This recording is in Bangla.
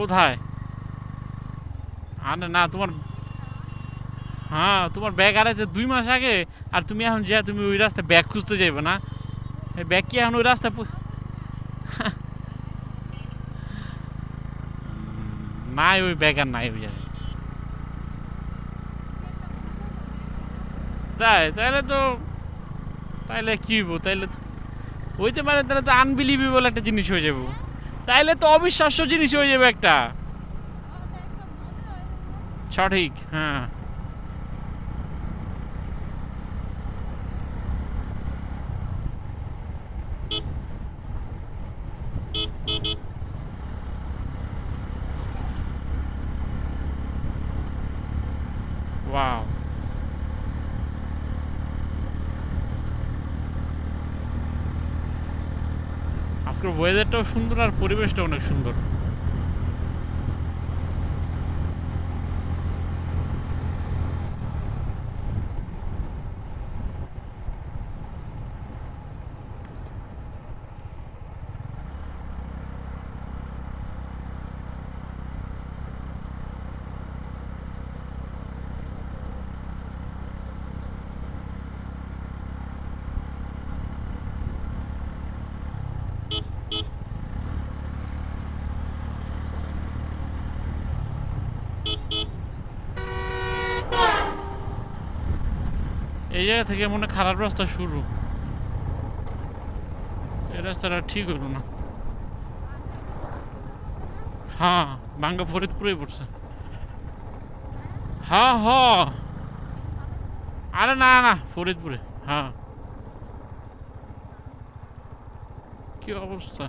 কোথায়? আরে না, তোমার হ্যাঁ তোমার ব্যাগ আর আছে দুই মাস আগে, আর তুমি এখন যা তুমি ওই রাস্তায় ব্যাগ খুঁজতে যাবে না? ব্যাগ কি এখন ওই রাস্তা নাই, ওই ব্যাগ আর নাই ওই জায়গায়। তাই তাহলে তো তাইলে কি হইব? তাইলে তো হইতে পারে তাহলে তো আনবিলিভেবল একটা জিনিস হয়ে যাব তাইলে তো অবিশ্বাস্য জিনিস হয়ে যাবে একটা। সঠিক হ্যাঁ। ওয়াও আজকের ওয়েদারটাও সুন্দর আর পরিবেশটা অনেক সুন্দর। এই জায়গা থেকে মনে খারাপ রাস্তা শুরু। এই রাস্তাটা ঠিক হইল না। হ্যাঁ বাঙ্গা ফরিদপুরে পড়ছে। হ্যাঁ হ আরে না না, ফরিদপুরে হ্যাঁ। কি অবস্থা?